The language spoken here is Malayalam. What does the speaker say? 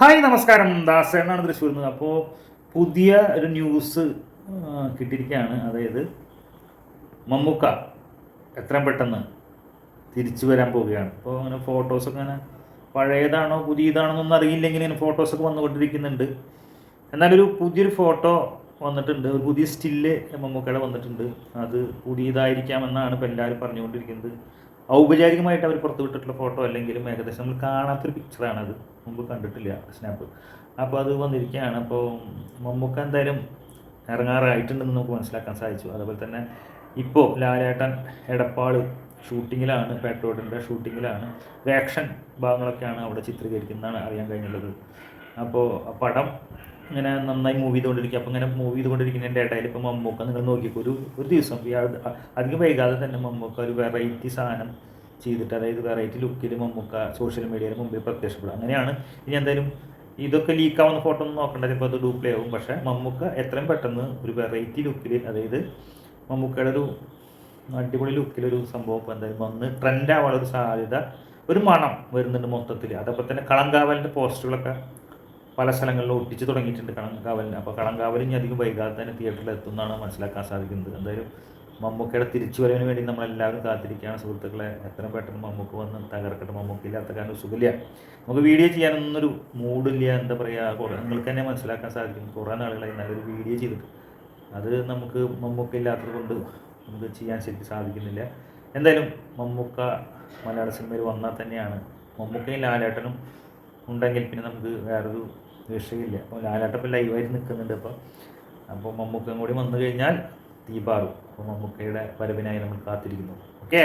ഹായ് നമസ്കാരം. ദാസേനാണ് തൃശ്ശൂരിൽ നിന്ന്. അപ്പോൾ പുതിയ ഒരു ന്യൂസ് കിട്ടിയിരിക്കുകയാണ്. അതായത് മമ്മൂക്ക എത്രയും പെട്ടെന്ന് തിരിച്ചു വരാൻ പോവുകയാണ്. അപ്പോൾ അങ്ങനെ ഫോട്ടോസൊക്കെ അങ്ങനെ പഴയതാണോ പുതിയതാണോ എന്നൊന്നും അറിയില്ലെങ്കിൽ ഇങ്ങനെ ഫോട്ടോസൊക്കെ വന്നുകൊണ്ടിരിക്കുന്നുണ്ട്. എന്നാലൊരു പുതിയൊരു ഫോട്ടോ വന്നിട്ടുണ്ട്. ഒരു പുതിയ സ്റ്റില്ല് മമ്മൂക്കയുടെ വന്നിട്ടുണ്ട്. അത് പുതിയതായിരിക്കാമെന്നാണ് ഇപ്പോൾ എല്ലാവരും പറഞ്ഞുകൊണ്ടിരിക്കുന്നത്. ഔപചാരികമായിട്ട് അവർ പുറത്തുവിട്ടിട്ടുള്ള ഫോട്ടോ അല്ലെങ്കിലും ഏകദേശം നമ്മൾ കാണാത്തൊരു പിക്ചറാണ് അത്. മുമ്പ് കണ്ടിട്ടില്ല സ്നാപ്പ് അപ്പോൾ അത് വന്നിരിക്കുകയാണ്. അപ്പോൾ മമ്മൂക്ക എന്തായാലും ഇറങ്ങാറായിട്ടുണ്ടെന്ന് നമുക്ക് മനസ്സിലാക്കാൻ സാധിച്ചു. അതുപോലെ തന്നെ ഇപ്പോൾ ലാലേട്ടൻ എടപ്പാൾ ഷൂട്ടിങ്ങിലാണ് പാട്രോഡിന്റെ ഷൂട്ടിങ്ങിലാണ്. ആക്ഷൻ ഭാഗങ്ങളൊക്കെയാണ് അവിടെ ചിത്രീകരിക്കുന്നതാണ് അറിയാൻ കഴിഞ്ഞുള്ളത്. അപ്പോൾ പടം ഇങ്ങനെ നന്നായി മൂവ് ചെയ്തുകൊണ്ടിരിക്കുക. അപ്പോൾ ഇങ്ങനെ മൂവ് ചെയ്തുകൊണ്ടിരിക്കുന്നതിന്റെ ഇടയിൽ ഇപ്പോൾ മമ്മൂക്ക നിങ്ങൾ നോക്കിക്കോ ഒരു ഒരു ദിവസം അധികം വൈകാതെ തന്നെ മമ്മൂക്ക ഒരു വെറൈറ്റി സാധനം ചെയ്തിട്ട് അതായത് വെറൈറ്റി ലുക്കിൽ മമ്മൂക്ക സോഷ്യൽ മീഡിയയിൽ മുമ്പിൽ പ്രത്യക്ഷപ്പെടും അങ്ങനെയാണ്. ഇനി എന്തായാലും ഇതൊക്കെ ലീക്കാവുന്ന ഫോട്ടോ ഒന്നും നോക്കണ്ട. ചിലപ്പോൾ അത് ഡ്യൂപ്ലേ ആവും. പക്ഷേ മമ്മൂക്ക എത്രയും പെട്ടെന്ന് ഒരു വെറൈറ്റി ലുക്കിൽ അതായത് മമ്മൂക്കയുടെ ഒരു അടിപൊളി ലുക്കിലൊരു സംഭവം ഇപ്പോൾ എന്തായാലും വന്ന് ട്രെൻഡ് ഒരു സാധ്യത ഒരു മണം വരുന്നുണ്ട് മൊത്തത്തിൽ അതപ്പോൾ തന്നെ കളങ്കാവലിന്റെ പോസ്റ്ററുകളൊക്കെ പല സ്ഥലങ്ങളിലും ഒട്ടിച്ച് തുടങ്ങിയിട്ടുണ്ട് കളങ്കാവലിന് അപ്പോൾ കളങ്കാവൽ ഇനി അധികം വൈകാതെ തന്നെ തിയേറ്ററിൽ എത്തുമെന്നാണ് മനസ്സിലാക്കാൻ സാധിക്കുന്നത്. എന്തായാലും മമ്മൂക്കയുടെ തിരിച്ചു വരവിന് വേണ്ടി നമ്മളെല്ലാവരും കാത്തിരിക്കുകയാണ്. സുഹൃത്തുക്കളെ എത്രയും പെട്ടെന്ന് മമ്മൂക്ക് വന്ന് തകർക്കട്ടെ. മമ്മൂക്ക് ഇല്ലാത്ത കാരണം സുഖമില്ല. നമുക്ക് വീഡിയോ ചെയ്യാനൊന്നൊരു മൂഡില്ല. എന്താ പറയുക നിങ്ങൾക്ക് തന്നെ മനസ്സിലാക്കാൻ സാധിക്കും. കുറേ നാളുകളായി നല്ലൊരു വീഡിയോ ചെയ്തിട്ട്. അത് നമുക്ക് മമ്മൂക്ക ഇല്ലാത്തത് കൊണ്ട് നമുക്ക് ചെയ്യാൻ ശരിക്കും സാധിക്കുന്നില്ല. എന്തായാലും മമ്മൂക്ക മലയാള സിനിമയിൽ വന്നാൽ തന്നെയാണ്. മമ്മൂക്കയും ലാലേട്ടനും ഉണ്ടെങ്കിൽ പിന്നെ നമുക്ക് വേറൊരു വിഷയമില്ല അപ്പോൾ ലാലേട്ടൻ ഇപ്പോൾ ലൈവായിട്ട് നിൽക്കുന്നുണ്ട് അപ്പോൾ അപ്പോൾ മമ്മൂക്കം കൂടി വന്നു കഴിഞ്ഞാൽ തീപാറും. അപ്പോൾ മമ്മൂക്കയുടെ വരവിനായി നമ്മൾ കാത്തിരിക്കുന്നു. ഓക്കേ